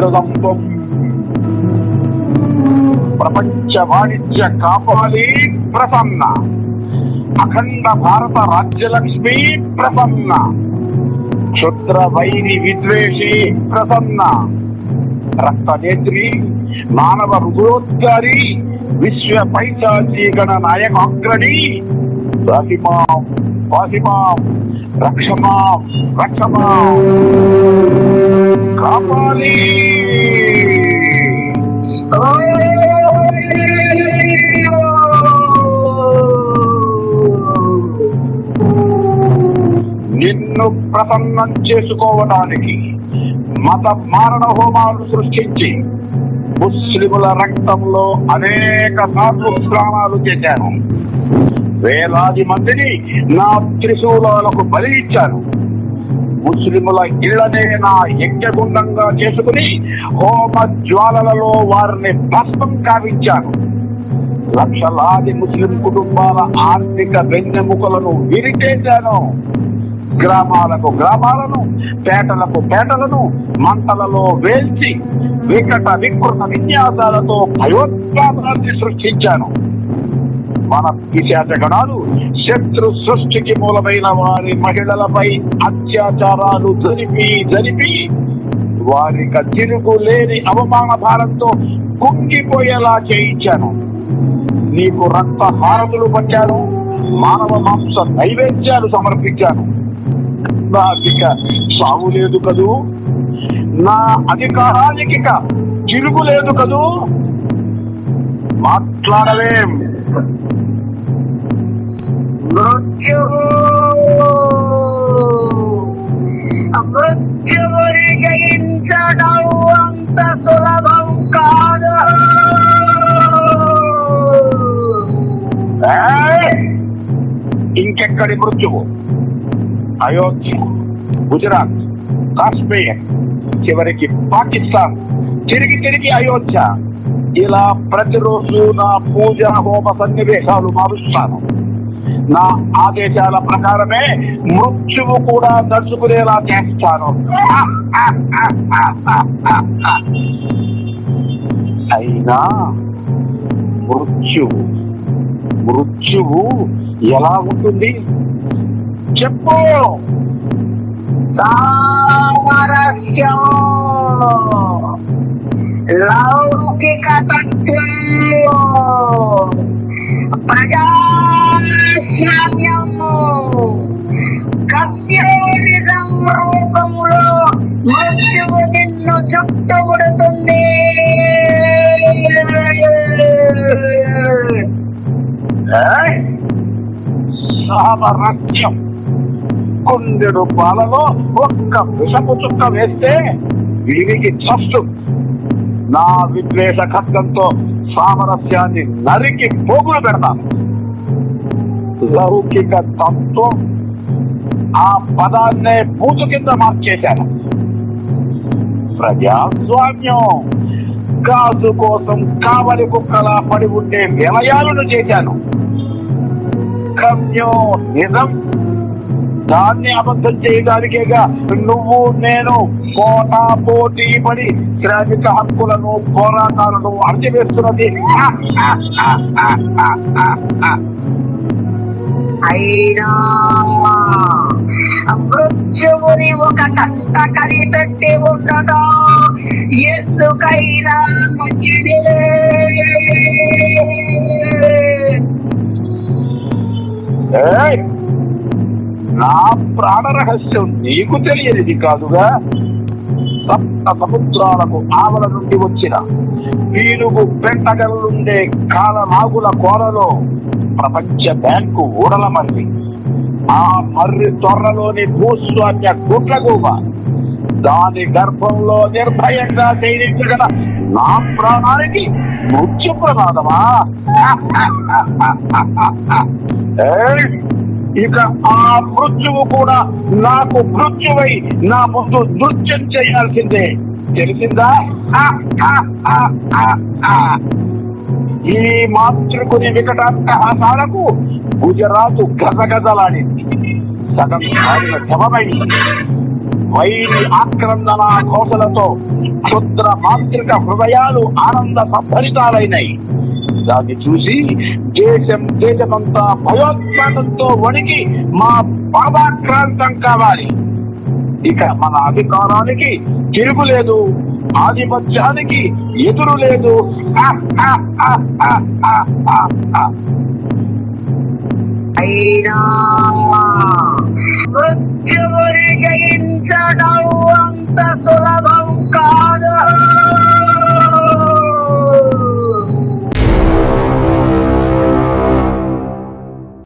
ద్రదంబం ప్రపంచ వాణిజ్య కాపాలి ప్రసన్న. అఖండ భారత రాజ్యలక్ష్మి ప్రసన్న. క్షుద్ర వైరి విద్వేషి ప్రసన్న. రక్తనేత్రి మానవ హృదయోద్గారి విశ్వ పైశాచీగణ నాయకాగ్రణి వాసిమాం వాసిమాం రక్షమాం రక్షమాం. కాపాలి నిన్ను ప్రసన్నం చేసుకోవడానికి మత మారణ హోమాలు సృష్టించి ముస్లిముల రక్తంలో అనేక సార్లు స్నానాలు చేశాను. వేలాది మందిని నా త్రిశూలాలకు బలి ఇచ్చాను. ముస్లిముల ఇళ్ళనే నా యజ్ఞగుండంగా చేసుకుని హోమ జ్వాలలలో వారిని భస్మం కావించాను లక్షలాది ముస్లిం కుటుంబాల ఆర్థిక వెన్నెముకలను విరిచేశాను గ్రామాలకు గ్రామాలను పేటలకు పేటలను మంటలలో వేల్చి వికట వికృత విన్యాసాలతో భయోత్పాదాన్ని సృష్టించాను మన పిశాచగణాలు శత్రు సృష్టికి మూలమైన వారి మహిళలపై అత్యాచారాలు జరిపి జరిపి వారిక తిరుగు లేని అవమాన భారంతో కుంగిపోయేలా చేయించాను. నీకు రక్త హారతులు పట్టాను మానవ మాంస నైవేద్యాలు సమర్పించాను. నాకిక సాగు లేదు కదూ? నా అధికారానికి ఇక తిరుగు లేదు కదూ? మాట్లాడలేం. మృత్యువు మృత్యువుని జయించడం అంత సులభం కాదు. ఇంకెక్కడి మృత్యువు? అయోధ్య గుజరాత్ కాశ్మీర్ చివరికి పాకిస్తాన్ తిరిగి తిరిగి అయోధ్య. ఇలా ప్రతిరోజు నా పూజ హోమ సన్నివేశాలు మారుస్తాను. నా ఆదేశాల ప్రకారమే మృత్యువు కూడా నడుచుకునేలా చేస్తాను. అయినా మృత్యువు మృత్యువు ఎలా ఉంటుంది? చెప్పు. సామరస్యం. లౌకిక తత్వంలో రహస్యం కుందెడు పాలలో ఒక్క విషపు చుక్క వేస్తే వీరికి చస్టు నా విద్వేష ఖడ్గంతో సామరస్యాన్ని నరికి పోగులు పెడతాను లౌకిక తత్వం ఆ పదాన్నే పూజ కింద మార్చేశాను. ప్రజాస్వామ్యం. కాసు కోసం కావలి కుక్కలా పడి ఉండే విలయాలను చేశాను. కమ్యూన్ నిజం? దాన్ని అబద్ధం చేయడానికేగా నువ్వు నేను పోటా పోటీ పడి శ్రామిక హక్కులను పోరాటాలను అణచివేస్తున్నది. అయినా మృత్యువుని ఒక కంట కనిపెట్టి ఉండగా ఎందుకైనా మంచిదే. నా ప్రాణ రహస్యం నీకు తెలియనిది కాదుగా. సప్త సముద్రాలకు ఆవల నుండి వచ్చిన పీనుగు పెంటగల్లుండే కాలనాగుల కోరలో ప్రపంచ బ్యాంకు ఊడల మర్రి ఆ మర్రి తొర్రలోని భూస్వామ్య గుట్లగూబ దాని గర్భంలో నిర్భయంగా శయనించగల నా ప్రాణానికి మృత్యు ప్రమాదమా ఇక ఆ మృత్యువు కూడా నాకు మృత్యువై నా ముందు నృత్యం చేయాల్సిందే. తెలిసిందా? ఆ, ఆ, ఆ, ఆ, ఆ. ఈ మాతృకుని వికటాంతహాసాలకు గుజరాతు గజగజలాడింది సగం కాలిన శవమై. వైరి ఆక్రందన కోసలతో క్షుద్ర మాంత్రిక హృదయాలు ఆనంద సంభరితాలైనాయి దాన్ని చూసి దేశం దేశమంతా భయోత్పాదంతో వణికి మా పాదాక్రాంతం కావాలి. ఇక మన అధికారానికి తిరుగులేదు ఆధిపత్యానికి ఎదురు లేదు. అయినా